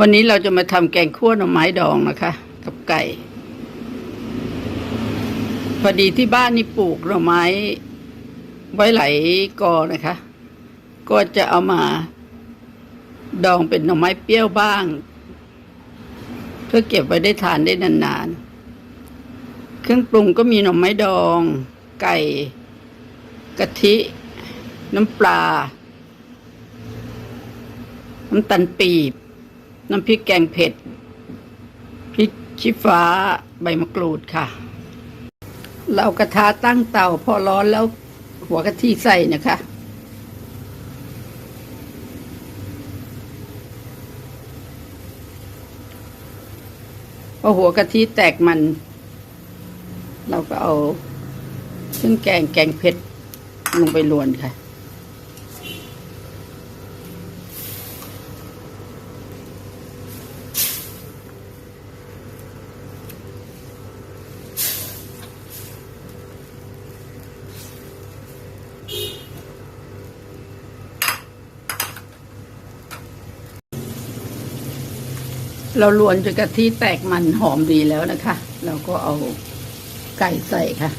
วันนี้เราจะมาทำแกงคั่วหน่อไม้ดองนะคะ กับไก่ พอดีที่บ้านนี่ปลูกหน่อไม้ ไว้ไหลกอนะคะ ก็จะเอามา ดองเป็นหน่อไม้เปรี้ยวบ้าง เพื่อเก็บไว้ได้ทานได้นานๆ เครื่องปรุงก็มีหน่อไม้ดอง ไก่ กะทิ น้ำปลา น้ำตาลปีบ น้ำพริกแกงเผ็ด พริกชี้ฟ้าใบมะกรูดค่ะ เรากระทะตั้งเตาพอร้อนแล้วหัวกะทิใส่นะคะ พอหัวกะทิแตกมัน เราก็เอาเครื่องแกงแกงเผ็ดลงไปลวนค่ะ เราลวนจนกะทิแตกมันหอมดีแล้วนะคะ เราก็เอาไก่ใส่ค่ะ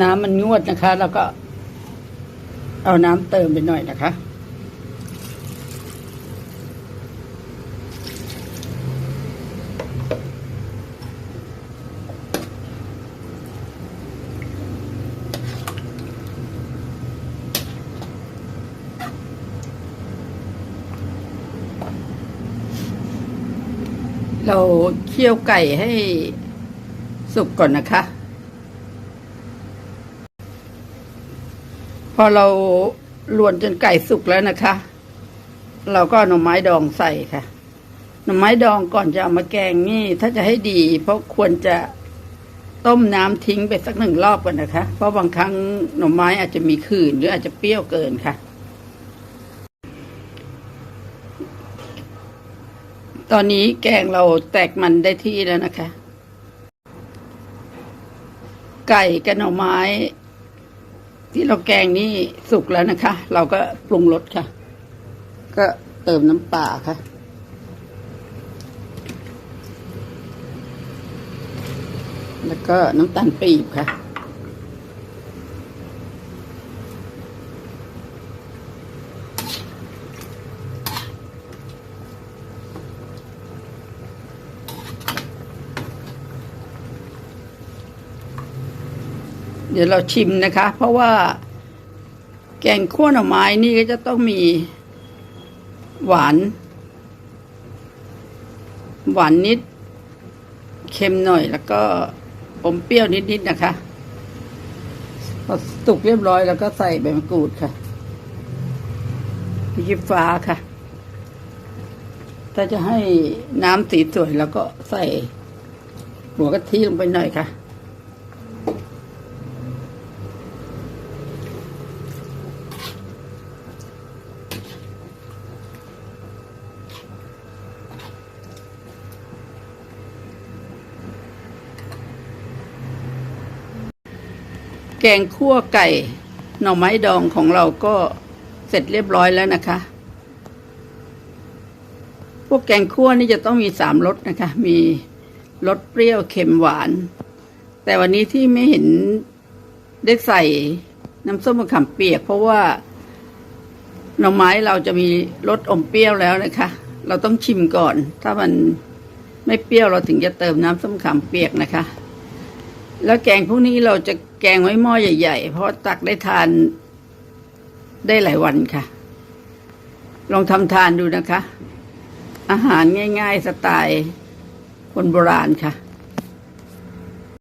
น้ำมันงวดนะคะ แล้วก็ เอาน้ำเติมไปหน่อยนะคะ เราเคี่ยวไก่ให้สุกก่อนนะคะ อเราลวนจนไก่สุกแล้วนะคะ เราก็หน่อไม้ดองใส่ค่ะหน่อไม้ดองก่อนจะเอามาแกงนี่ ถ้าจะให้ดี เพราะควรจะต้มน้ำทิ้งไปสักหนึ่งรอบก่อนนะคะ เพราะบางครั้งหน่อไม้อาจจะมีขื่นหรืออาจจะเปรี้ยวเกินค่ะ ตอนนี้แกงเราแตกมันได้ที่แล้วนะคะ ไก่กับหน่อไม้ ที่เราแกงนี่สุกแล้วนะคะ เราก็ปรุงรสค่ะ ก็เติมน้ำปลาค่ะ แล้วก็น้ำตาลปีบค่ะ เดี๋ยวเราชิมนะคะ เพราะว่าแกงขั้วหน่อไม้นี่ก็จะต้องมีหวาน หวานนิด เค็มหน่อยแล้วก็อมเปรี้ยวนิดๆนะคะพอสุกเรียบร้อยแล้วก็ใส่ใบมะกรูดค่ะพริกฟ้าค่ะ ถ้าจะให้น้ำสีสวยแล้วก็ใส่หัวกะทิลงไปหน่อยค่ะ แกงคั่วไก่หน่อไม้ดองของเราก็เสร็จเรียบร้อยแล้วนะคะ พวกแกงคั่วนี่จะต้องมีสามรสนะคะ มีรสเปรี้ยวเค็มหวาน แต่วันนี้ที่ไม่เห็นได้ใส่น้ำส้มมะขามเปียก เพราะว่าหน่อไม้เราจะมีรสอมเปรี้ยวแล้วนะคะ เราต้องชิมก่อน ถ้ามันไม่เปรี้ยวเราถึงจะเติมน้ำส้มขามเปียกนะคะ แล้วแกงพวกนี้เราจะแกงไว้หม้อใหญ่ ๆ เพราะตักได้ทานได้หลายวันค่ะ ลองทำทานดูนะคะ อาหารง่าย ๆ สไตล์คนโบราณค่ะ